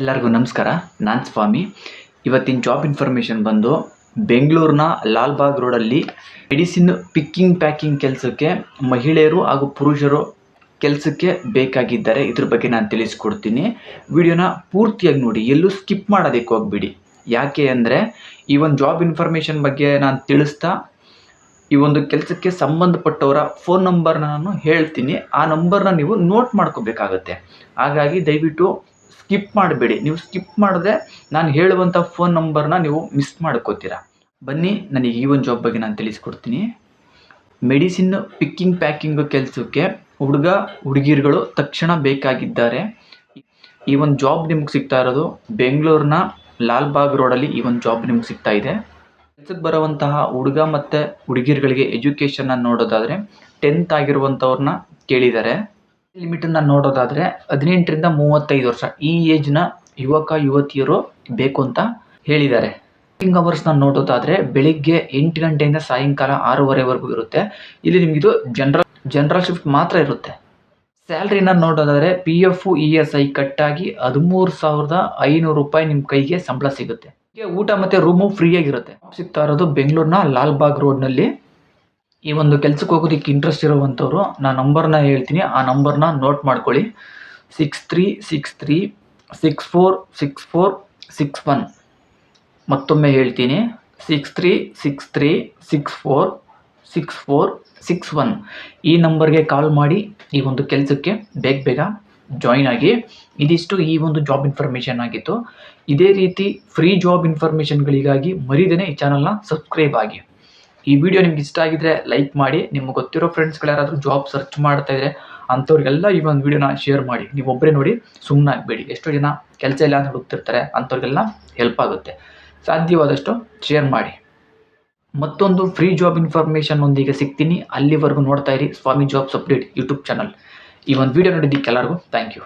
ಎಲ್ಲರಿಗೂ ನಮಸ್ಕಾರ. ನಾನು ಸ್ವಾಮಿ. ಇವತ್ತಿನ ಜಾಬ್ ಇನ್ಫಾರ್ಮೇಷನ್ ಬಂದು ಬೆಂಗಳೂರಿನ ಲಾಲ್ಬಾಗ್ ರೋಡಲ್ಲಿ ಮೆಡಿಸಿನ್ ಪಿಕ್ಕಿಂಗ್ ಪ್ಯಾಕಿಂಗ್ ಕೆಲಸಕ್ಕೆ ಮಹಿಳೆಯರು ಹಾಗೂ ಪುರುಷರು ಕೆಲಸಕ್ಕೆ ಬೇಕಾಗಿದ್ದಾರೆ. ಇದ್ರ ಬಗ್ಗೆ ನಾನು ತಿಳಿಸ್ಕೊಡ್ತೀನಿ. ವಿಡಿಯೋನ ಪೂರ್ತಿಯಾಗಿ ನೋಡಿ. ಎಲ್ಲೂ ಸ್ಕಿಪ್ ಮಾಡೋದಕ್ಕೆ ಹೋಗ್ಬಿಡಿ. ಯಾಕೆ ಅಂದರೆ ಈ ಒಂದು ಜಾಬ್ ಇನ್ಫಾರ್ಮೇಷನ್ ಬಗ್ಗೆ ನಾನು ತಿಳಿಸ್ತಾ ಈ ಒಂದು ಕೆಲಸಕ್ಕೆ ಸಂಬಂಧಪಟ್ಟವರ ಫೋನ್ ನಂಬರ್ನ ನಾನು ಹೇಳ್ತೀನಿ. ಆ ನಂಬರ್ನ ನೀವು ನೋಟ್ ಮಾಡ್ಕೋಬೇಕಾಗತ್ತೆ. ಹಾಗಾಗಿ ದಯವಿಟ್ಟು ಸ್ಕಿಪ್ ಮಾಡಬೇಡಿ. ನೀವು ಸ್ಕಿಪ್ ಮಾಡಿದ್ರೆ ನಾನು ಹೇಳುವಂಥ ಫೋನ್ ನಂಬರ್ನ ನೀವು ಮಿಸ್ ಮಾಡ್ಕೋತೀರಾ. ಬನ್ನಿ, ನನಗೆ ಈ ಒಂದು ಜಾಬ್ ಬಗ್ಗೆ ನಾನು ತಿಳಿಸ್ಕೊಡ್ತೀನಿ. ಮೆಡಿಸಿನ್ ಪಿಕ್ಕಿಂಗ್ ಪ್ಯಾಕಿಂಗ್ ಕೆಲಸಕ್ಕೆ ಹುಡುಗ, ಹುಡುಗಿರುಗಳು ತಕ್ಷಣ ಬೇಕಾಗಿದ್ದಾರೆ. ಈ ಒಂದು ಜಾಬ್ ನಿಮ್ಗೆ ಸಿಗ್ತಾ ಇರೋದು ಬೆಂಗಳೂರಿನ ಲಾಲ್ಬಾಗ್ ರೋಡಲ್ಲಿ ಈ ಒಂದು ಜಾಬ್ ನಿಮ್ಗೆ ಸಿಗ್ತಾ ಇದೆ. ಕೆಲಸಕ್ಕೆ ಬರುವಂತಹ ಹುಡುಗ ಮತ್ತು ಹುಡುಗಿರುಗಳಿಗೆ ಎಜುಕೇಷನ್ನ ನೋಡೋದಾದರೆ ಟೆಂತ್ ಆಗಿರುವಂಥವ್ರನ್ನ ಕೇಳಿದ್ದಾರೆ. ಲಿಮಿಟನ್ನು ನೋಡೋದಾದರೆ ಹದಿನೆಂಟರಿಂದ ಮೂವತ್ತೈದು ವರ್ಷ ಈ ಏಜ್ನ ಯುವಕ, ಯುವತಿಯರು ಬೇಕು ಅಂತ ಹೇಳಿದ್ದಾರೆ. ವರ್ಕಿಂಗ್ ಅವರ್ಸ್ನ ನೋಡೋದಾದರೆ ಬೆಳಿಗ್ಗೆ ಎಂಟು ಗಂಟೆಯಿಂದ ಸಾಯಂಕಾಲ ಆರೂವರೆವರೆಗೂ ಇರುತ್ತೆ. ಇಲ್ಲಿ ನಿಮಗಿದು ಜನರಲ್ ಜನರಲ್ ಶಿಫ್ಟ್ ಮಾತ್ರ ಇರುತ್ತೆ. ಸ್ಯಾಲ್ರಿನ ನೋಡೋದಾದರೆ P F E S I ಕಟ್ಟಾಗಿ ಹದಿಮೂರು ಸಾವಿರದ ಐನೂರು ರೂಪಾಯಿ ನಿಮ್ಮ ಕೈಗೆ ಸಂಬಳ ಸಿಗುತ್ತೆ. ಊಟ ಮತ್ತು ರೂಮು ಫ್ರೀಯಾಗಿರುತ್ತೆ ಸಿಗ್ತಾ ಇರೋದು ಬೆಂಗಳೂರಿನ ಲಾಲ್ಬಾಗ್ ರೋಡ್ನಲ್ಲಿ ಈ ಒಂದು ಕೆಲ್ಸಕ್ಕೆ ಹೋಗೋದಕ್ಕೆ ಇಂಟ್ರೆಸ್ಟ್ ಇರುವಂಥವ್ರು ನಾನು ನಂಬರ್ನ ಹೇಳ್ತೀನಿ. ಆ ನಂಬರ್ನ ನೋಟ್ ಮಾಡ್ಕೊಳ್ಳಿ. Six three six three six four six four six one ಮತ್ತೊಮ್ಮೆ ಹೇಳ್ತೀನಿ. Six three six three six four six four six one ಈ ನಂಬರ್ಗೆ ಕಾಲ್ ಮಾಡಿ ಈ ಒಂದು ಕೆಲಸಕ್ಕೆ ಬೇಗ ಬೇಗ ಜಾಯಿನ್ ಆಗಿ. ಇದಿಷ್ಟು ಈ ಒಂದು ಜಾಬ್ ಇನ್ಫಾರ್ಮೇಷನ್ ಆಗಿತ್ತು. ಇದೇ ರೀತಿ ಫ್ರೀ ಜಾಬ್ ಇನ್ಫಾರ್ಮೇಷನ್ಗಳಿಗಾಗಿ ಮರಿದೇನೆ ಈ ಚಾನಲ್ನ ಸಬ್ಸ್ಕ್ರೈಬ್ ಆಗಿ. ಈ ವಿಡಿಯೋ ನಿಮ್ಗೆ ಇಷ್ಟ ಆಗಿದ್ರೆ ಲೈಕ್ ಮಾಡಿ, ನಿಮ್ಗೆ ಗೊತ್ತಿರೋ ಫ್ರೆಂಡ್ಸ್ಗಳು ಯಾರಾದರೂ ಜಾಬ್ ಸರ್ಚ್ ಮಾಡ್ತಾ ಇದ್ರೆ ಅಂಥವ್ರಿಗೆಲ್ಲ ಈ ಒಂದು ವಿಡಿಯೋನ ಶೇರ್ ಮಾಡಿ. ನೀವು ಒಬ್ಬರೇ ನೋಡಿ ಸುಮ್ಮನೆ ಆಗಬೇಡಿ. ಎಷ್ಟೋ ಜನ ಕೆಲಸ ಇಲ್ಲ ಅಂತ ಹುಡುಕ್ತಿರ್ತಾರೆ, ಅಂಥವ್ರಿಗೆಲ್ಲ ಹೆಲ್ಪ್ ಆಗುತ್ತೆ. ಸಾಧ್ಯವಾದಷ್ಟು ಶೇರ್ ಮಾಡಿ. ಮತ್ತೊಂದು ಫ್ರೀ ಜಾಬ್ ಇನ್ಫಾರ್ಮೇಷನ್ ಒಂದಿಗೆ ಸಿಗ್ತೀನಿ. ಅಲ್ಲಿವರೆಗೂ ನೋಡ್ತಾ ಇರಿ Swami jobs update YouTube channel ಈ ಒಂದು ವಿಡಿಯೋ ನೋಡಿದ್ದಕ್ಕೆ ಎಲ್ಲರಿಗೂ ಥ್ಯಾಂಕ್ ಯು